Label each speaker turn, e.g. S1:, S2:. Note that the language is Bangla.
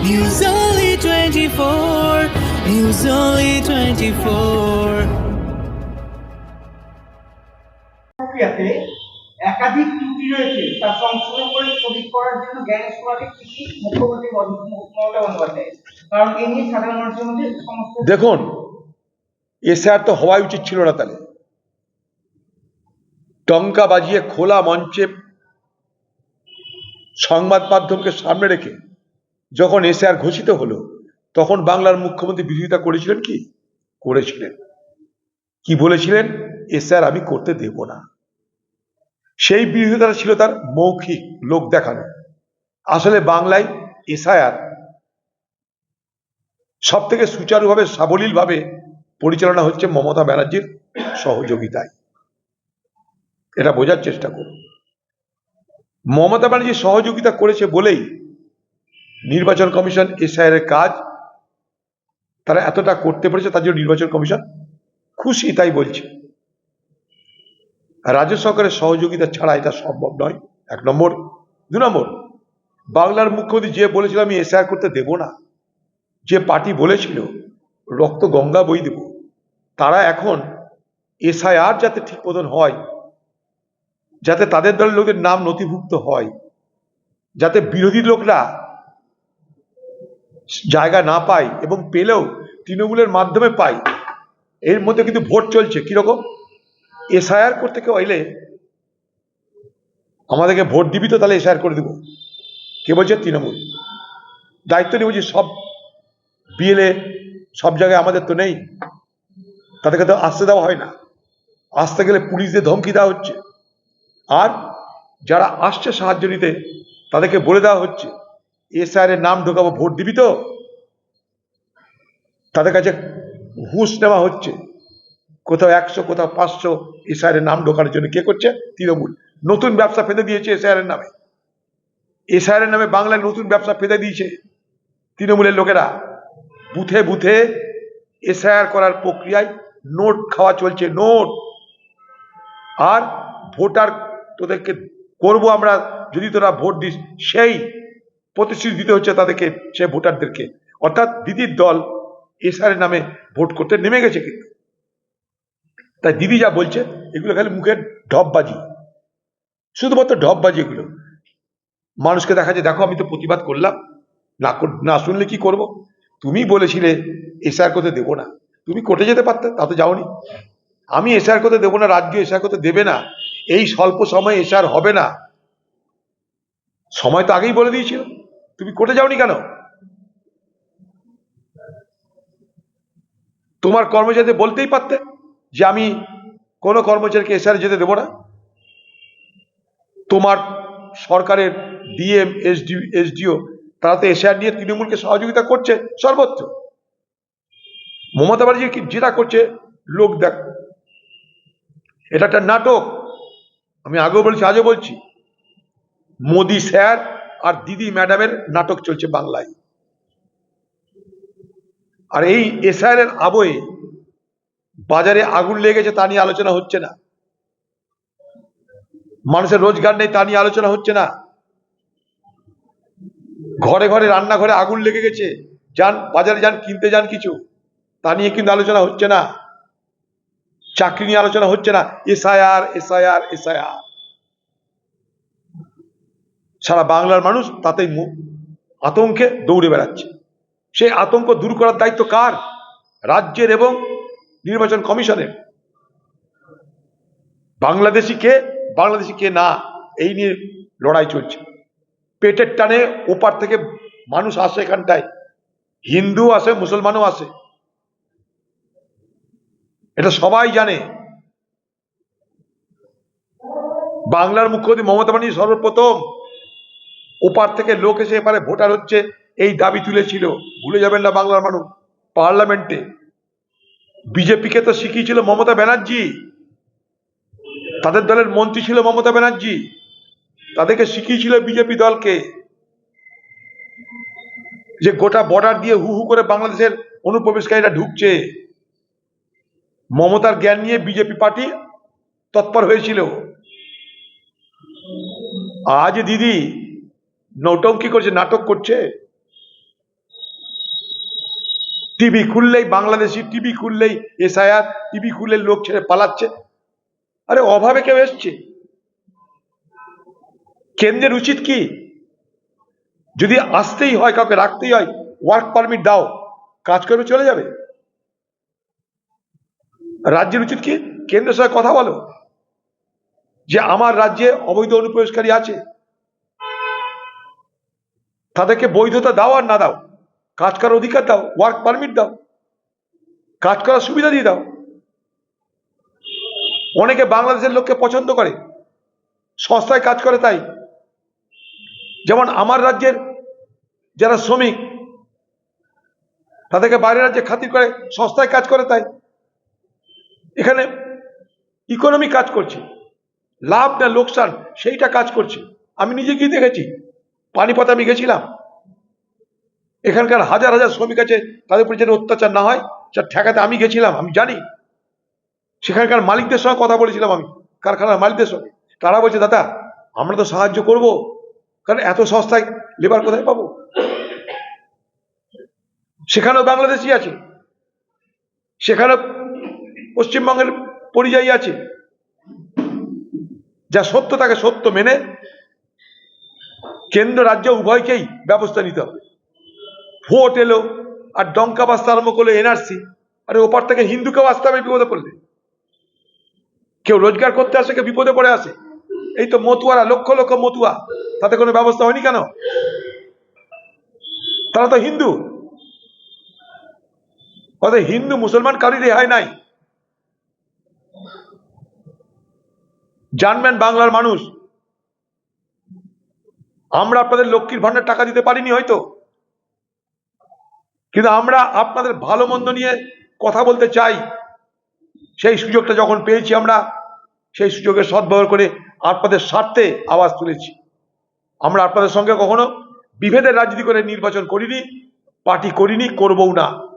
S1: News Only 24. News Only 24.
S2: প্রক্রিয়াতে একাধিক ত্রুটি রয়েছে তা সংশোধন করে সঠিক করার জন্য জ্ঞানের সভাকে কৃষি মুখ্যমন্ত্রী মমতা বন্দ্যোপাধ্যায় কারণ এ নিয়ে সাধারণ মানুষের মধ্যে
S3: দেখুন এসআর তো হওয়াই উচিত ছিল না তাহলে টঙ্কা বাজিয়ে খোলা মঞ্চে সংবাদ মাধ্যমকে সামনে রেখে যখন এসআর ঘোষিত হলো, তখন বাংলার মুখ্যমন্ত্রী বিরোধিতা করেছিলেন কি? করেছিলেন। কি বলেছিলেন? এসআর আমি করতে দেব না। সেই বিরোধিতা ছিল তার মৌখিক লোক দেখানো। আসলে বাংলায় এসআইআর সব থেকে সুচারুভাবে, সাবলীলভাবে পরিচালনা হচ্ছে মমতা ব্যানার্জির সহযোগিতায়। এটা বোঝার চেষ্টা করুন। মমতা ব্যানার্জি সহযোগিতা করেছে বলেই নির্বাচন কমিশন এসআইআর কাজ, তারা এতটা করতে পেরেছে, তার জন্য নির্বাচন কমিশন খুশি, তাই বলছে। রাজ্য সরকারের সহযোগিতা ছাড়া এটা সম্ভব নয়। এক নম্বর। দু নম্বর। বাংলার মুখ্যমন্ত্রী যে বলেছিল, আমি এসআইআর করতে দেব না। যে পার্টি বলেছিল, রক্ত গঙ্গা বই দেব। তারা এখন এসআইআর যাতে ঠিক মতন হয়, যাতে তাদের দলের লোকের নাম নথিভুক্ত হয়, যাতে বিরোধী লোকরা জায়গা না পাই এবং পেলেও তৃণমূলের মাধ্যমে পাই, এর মধ্যে কিন্তু ভোট চলছে। কীরকম এসআইআর করতে কেউ এলে আমাদেরকে ভোট দিবি তো, তাহলে এসআইআর করে দেবো। কে বলছে? তৃণমূল। দায়িত্ব নিয়ে বলছি, সব বিএলএ, সব জায়গায় আমাদের তো নেই। তাদেরকে তো আসতে দেওয়া হয় না। আসতে গেলে পুলিশদের ধমকি দেওয়া হচ্ছে। আর যারা আসছে সাহায্য নিতে, তাদেরকে বলে দেওয়া হচ্ছে। এসআর এর নাম ঢোকাবো, ভোট দিবি তো? তাদের কাছে ঘুষ নেওয়া হচ্ছে। কোথাও একশো, কোথাও পাঁচশো এসআর এর নাম ঢোকানোর জন্য কে করছে? তৃণমূল। নতুন ব্যবসা ফেলে দিয়েছে এসআর এর নামে। এসআর এর নামে বাংলায় নতুন ব্যবসা ফেলে দিয়েছে তৃণমূলের লোকেরা। বুথে বুথে এসআইআর করার প্রক্রিয়ায় নোট খাওয়া চলছে, নোট। আর ভোটার তোদেরকে করব আমরা, যদি তোরা ভোট দিস, সেই প্রতিশ্রুতি দিতে হচ্ছে তাদেরকে, সে ভোটারদেরকে। অর্থাৎ দিদির দল এসআর নামে ভোট করতে নেমে গেছে কিন্তু। তাই দিদি যা বলছে, এগুলো খালি মুখের ঢপবাজি। শুধুমাত্র ঢপবাজি এগুলো। মানুষকে দেখা যায়, দেখো, আমি তো প্রতিবাদ করলাম। না না শুনলে কি করব? তুমি বলেছিলে, এসআর করতে দেবো না। তুমি কোর্টে যেতে পারতে, তা তো যাওনি। আমি এসআর করতে দেবো না, রাজ্য এসআর করতে দেবে না। এই স্বল্প সময় এসআর হবে না। সময় তো আগেই বলে দিয়েছিল। তুমি কোর্টে যাওনি কেন? তোমার কর্মচারীদের বলতেই পারতে যে আমি কোনো কর্মচারীকে এসআর যেতে দেবো না। তোমার সরকারের ডিএম এসডি এসডিও তারা তো এসআর নিয়ে তৃণমূলকে সহযোগিতা করছে সর্বত্র। মমতা ব্যানার্জি কি- যেটা করছে, লোক দেখ। এটা একটা নাটক। আমি আগেও বলছি, আজও বলছি। মোদি স্যার আর দিদি ম্যাডামের নাটক চলছে বাংলায়। আর এই এসআর এর বাজারে আগুন লেগেছে তা নিয়ে আলোচনা হচ্ছে না। মানুষের রোজগার নেই তা নিয়ে আলোচনা হচ্ছে না। ঘরে ঘরে রান্নাঘরে আগুন লেগে গেছে। যান, বাজারে যান, কিনতে যান কিছু, তা নিয়ে কিন্তু আলোচনা হচ্ছে না। চাকরি নিয়ে আলোচনা হচ্ছে না। SIR SIR SIR. সারা বাংলার মানুষ তাতেই আতঙ্কে দৌড়ে বেড়াচ্ছে। সেই আতঙ্ক দূর করার দায়িত্ব কার? রাজ্যের এবং নির্বাচন কমিশনের। বাংলাদেশি কে? বাংলাদেশি কে না? এই নিয়ে লড়াই চলছে। পেটের টানে ওপার থেকে মানুষ আসে এখানটায়। হিন্দু আসে, মুসলমানও আসে। এটা সবাই জানে। বাংলার মুখ্যমন্ত্রী মমতা ব্যানার্জি সর্বপ্রথম ওপার থেকে লোক এসে এপারে ভোটার হচ্ছে, এই দাবি তুলেছিল। ভুলে যাবেন না বাংলার মানুষ। পার্লামেন্টে বিজেপিকে তো শিখিয়েছিল মমতা ব্যানার্জি। তাদের দলের মন্ত্রী ছিল মমতা ব্যানার্জি। তাদেরকে শিখিয়েছিল বিজেপি দলকে যে গোটা বর্ডার দিয়ে হু হু করে বাংলাদেশের অনুপ্রবেশকারীরা ঢুকছে। মমতার জ্ঞান নিয়ে বিজেপি পার্টি তৎপর হয়েছিল। আজ দিদি নৌটঙ্কি করছে? নাটক করছে? টিভি খুললেই বাংলাদেশি, টিভি খুললেই এসআইআর, টিভি খুললে লোক ছেড়ে পালাচ্ছে। আরে অভাবে কেউ এসছে। কেন্দ্রের উচিত কি? যদি আসতেই হয়, কাউকে রাখতেই হয় ওয়ার্ক পারমিট দাও, কাজ করবে, চলে যাবে। রাজ্যের উচিত কি? কেন্দ্রের সঙ্গে কথা বলো। যে আমার রাজ্যে অবৈধ অনুপ্রবেশকারী আছে তাদেরকে বৈধতা দাও আর না দাও। কাজ করার অধিকার দাও ওয়ার্ক পারমিট দাও। কাজ করার সুবিধা দিয়ে দাও। অনেকে বাংলাদেশের লোককে পছন্দ করে, সস্তায় কাজ করে তাই। যেমন আমার রাজ্যের যারা শ্রমিক, তাদেরকে বাইরের রাজ্যে খাতির করে সস্তায় কাজ করে তাই। এখানে ইকোনমি কাজ করছে। লাভ না লোকসান, সেইটা কাজ করছে। আমি নিজে গিয়ে দেখেছি। পানিপথে আমি গেছিলাম। এখানকার হাজার হাজার শ্রমিক আছে, তাদের উপরে যেন অত্যাচার না হয় সেটা ঠেকাতে আমি গেছিলাম, আমি জানি। সেখানকার মালিকদের সঙ্গে কথা বলেছিলাম আমি, কারখানার মালিকদের সঙ্গে। তারা বলছে, দাদা, আমরা তো সাহায্য করব, কারণ এত সস্তায় লেবার কোথায় পাবো? সেখানেও বাংলাদেশি আছে সেখানেও পশ্চিমবঙ্গের পরিযায়ী আছে। যা সত্য তাকে সত্য মেনে কেন্দ্র রাজ্য উভয়কেই ব্যবস্থা নিতে হবে। ভোট এলো, আর ডঙ্কা বাজতে আরম্ভ করল এনআরসি। আরে ওপার থেকে হিন্দুকেও আসতে হবে, বিপদে পড়লে। কেউ রোজগার করতে আসে, কেউ বিপদে পড়ে আসে। এই তো মতুয়ারা, লক্ষ লক্ষ মতুয়া। তাতে কোনো ব্যবস্থা হয়নি কেন? তারা তো হিন্দু। অর্থাৎ হিন্দু মুসলমান কারোর রেহাই নাই। জানবেন বাংলার মানুষ। আমরা আপনাদের লক্ষ্মীর ভান্ডার টাকা দিতে পারিনি হয়তো। কিন্তু আমরা আপনাদের ভালো মন্দ নিয়ে কথা বলতে চাই। সেই সুযোগটা যখন পেয়েছি আমরা, সেই সুযোগের সদ্ব্যবহার করে আপনাদের স্বার্থে আওয়াজ তুলেছি। আমরা আপনাদের সঙ্গে কখনো বিভেদের রাজনীতি করে নির্বাচন করিনি, পার্টি করিনি, করবও না।